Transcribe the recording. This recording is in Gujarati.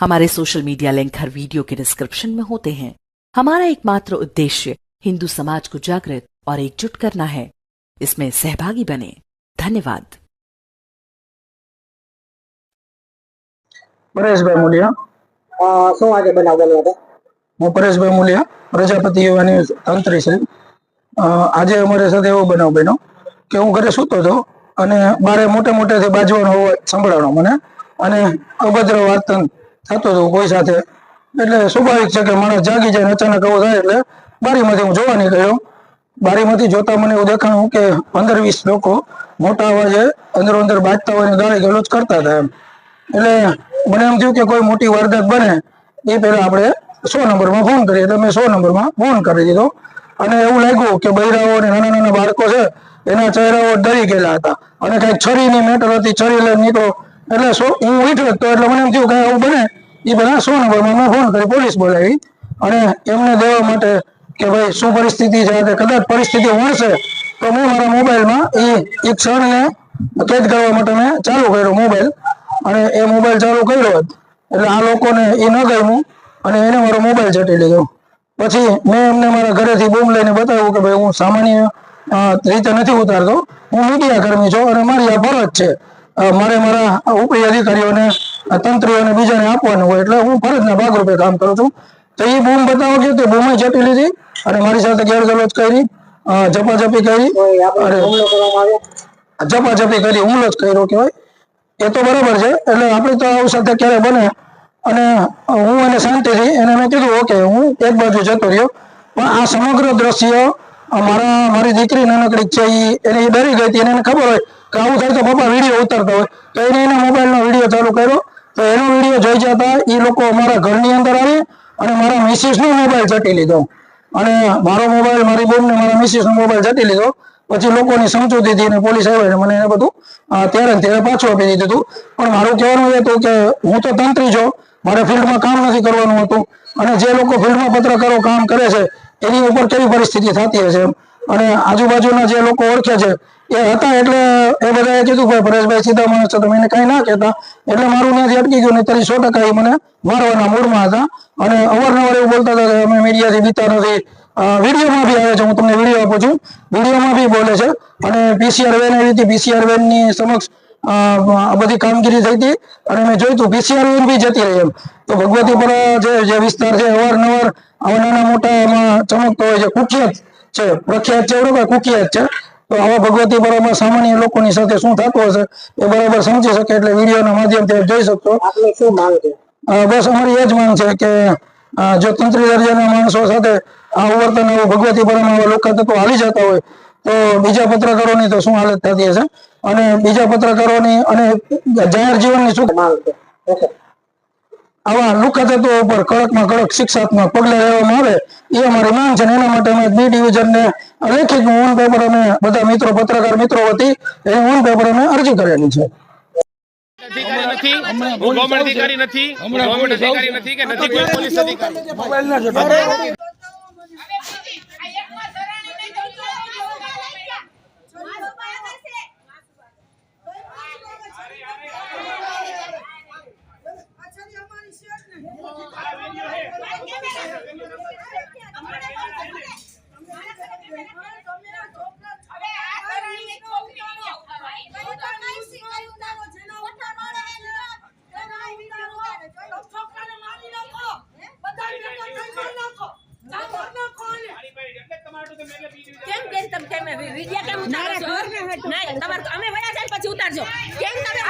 हमारे सोशल मीडिया लिंक हर वीडियो के डिस्क्रिप्शन में होते हैं हमारा एकमात्र उद्देश्य हिंदू समाज को जागृत और एकजुट करना है इसमें सहभागी बने धन्यवाद પરેશભાઈ મુલિયા અ, શું આજે બનાવ બન્યો હતો હું પરેશભાઈ મુલિયા પ્રજાપતિ યુવાની તંત્રી છે અ, આજે અમારી સાથે એવો બનાવ બન્યો કે હું ઘરે સૂતો હતો અને બારે મોટે મોટેથી બાજવાનો અવાજ સંભળાણો મને અને અભદ્ર વર્તન થતું હતો કોઈ સાથે. એટલે સ્વાભાવિક છે કે માણસ જાગી જાય અચાનક આવું થાય એટલે બારીમાંથી હું જોવા નીકળ્યો. બારીમાંથી જોતા મને એવું દેખાણું કે પંદર વીસ લોકો મોટા અવાજે અંદરો અંદર બાજતા હોય ગાળી ગલોચ કરતા હતા એમ. એટલે મને એમ થયું કે કોઈ મોટી વારદાત બને એ પહેલા આપણે સો નંબરમાં ફોન કરીએ. એટલે મેં સો નંબરમાં ફોન કરી દીધો. અને એવું લાગ્યું કે બૈરાઓ અને નાના નાના બાળકો છે એના ચહેરાઓ ડરી ગયેલા હતા. અને કંઈક છરીની મેટર હતી, છરી લઈને નીકળો. એટલે શું, હું ઉઠ્યો એટલે મને એમ થયું કે આવું બને. એ બધા સો નંબરમાં મેં ફોન કરી પોલીસ બોલાવી અને એમને દેવા માટે કે ભાઈ શું પરિસ્થિતિ છે? કદાચ પરિસ્થિતિ વણશે તો મેં મારા મોબાઈલમાં એ એક ક્ષણને કેદ કરવા માટે મેં ચાલુ કર્યો મોબાઈલ. અને એ મોબાઈલ ચાલુ કર્યો એટલે આ લોકોને એ ન ગમ્યું અને એને મારો મોબાઈલ ચટી લીધો. પછી મેં એમને મારા ઘરેથી બૂમ લઈને બતાવ્યું કે ભાઈ હું સામાન્ય રીતે નથી ઉતારતો. હું મીડિયા કર્મી છું અને મારી આ ફરજ છે. મારે મારા ઉપરી અધિકારીઓને તંત્રીઓને બીજાને આપવાનું હોય એટલે હું ફરજના ભાગરૂપે કામ કરું છું. તો એ બૂમ બતાવો કે તે બૂમે ચેપી લીધી અને મારી સાથે ગેરગલોજ કરી ઝપાઝપી કરી ઝપાઝપી કરી હુમલો જ કર્યો કહેવાય. એ તો બરાબર છે એટલે આપણે તો આવું સાથે ક્યારે બને? અને હું એને શાંતિથી એને મેં કીધું ઓકે હું એક બાજુ જતો રહ્યો. પણ આ સમગ્ર દ્રશ્ય મારા મારી દીકરી નાનકડી છે એ એને એ ડરી ગઈ હતી એને ખબર હોય કે આવું થાય તો પપ્પા વીડિયો ઉતરતો હોય. તો એને એના મોબાઈલનો વીડિયો ચાલુ કર્યો તો એનો વીડિયો જોઈ જતા એ લોકો અમારા ઘરની અંદર આવી અને મારા મિસિસનો મોબાઈલ ચટી લીધો. અને મારો મોબાઈલ મારી બોમને મારા મિસિસનો મોબાઈલ જટી લીધો. પછી લોકોની સમજૂતી હતી અને પોલીસ આવે મને એને બધું ત્યારે ત્યારે પાછું આપી દીધું હતું. પણ મારું કહેવાનું એ હતું કે હું તો તંત્રી છું. મારે ફિલ્ડમાં કામ નથી કરવાનું હતું. અને જે લોકો ફિલ્ડમાં પત્રકારો કામ કરે છે, એની ઉપર કેવી પરિસ્થિતિ થતી હશે એમ? અને આજુબાજુના જે લોકો ઓળખે છે, એ હતા એટલે એ બધાએ કીધું ભાઈ પરેશભાઈ સીધા માણસ તમે એને કંઈ ના કહેતા. એટલે મારું નાથી અટકી ગયું ને તરી સો ટકા એ મને મારવાના મૂડમાં હતા. અને અવારનવાર એવું બોલતા હતા કે અમે મીડિયાથી બીતા નથી. વિડીયોમાં બી આવે છે, હું તમને વીડિયો આપું છું. વિડીયોમાં બી બોલે છે. અને પીસીઆર વેન આવી હતી. પીસીઆર વેનની સમક્ષ આ બધી કામગીરી થઈ હતી. અને મેં જોયું હતું પીસીઆર વેન બી જતી રહી એમ. તો ભગવતીપુરા જે વિસ્તાર છે, અવારનવાર આવા નાના મોટા એમાં ચમકતો હોય છે. કુખ્યાત છે. પ્રખ્યાત છે કઈ કુખ્યાત છે. તો આવા ભગવતીપુરામાં સામાન્ય લોકોની સાથે શું થતું હશે એ બરાબર સમજી શકે એટલે વિડીયોના માધ્યમથી જોઈ શકશો. શું માંગ છે? બસ અમારી એ જ માંગ છે કે જો તંત્રી દરજાના માણસો સાથે આ વર્તન એવું ભગવતીપુરામાં આવા લોકો તત્વો હાલી જતા હોય તો બીજા પત્રકારોની તો શું હાલત થતી હશે? અને બીજા પત્રકારોની અને જાહેર જીવનની શું માંગ છે? આવા લુકા તત્વો ઉપર કડકમાં કડક શિક્ષાત્મક પગલાં લેવામાં આવે એ અમારી માંગ છે અને એના માટે અમે બી ડિવિઝનને લેખિત ઓન પેપર અમે બધા મિત્રો પત્રકાર મિત્રો વતી એ ઓન પેપર અમે અરજી કરેલી છે. અધિકારી નથી ગવર્મેન્ટ અધિકારી નથી નથી કે નથી કોઈ પોલીસ અધિકારી? કેમ બેન તમે કેમ? વિડિયા કેમ ઉતારો છો? નહીં તમારે અમે વયા જાય પછી ઉતારજો. કેમ તમે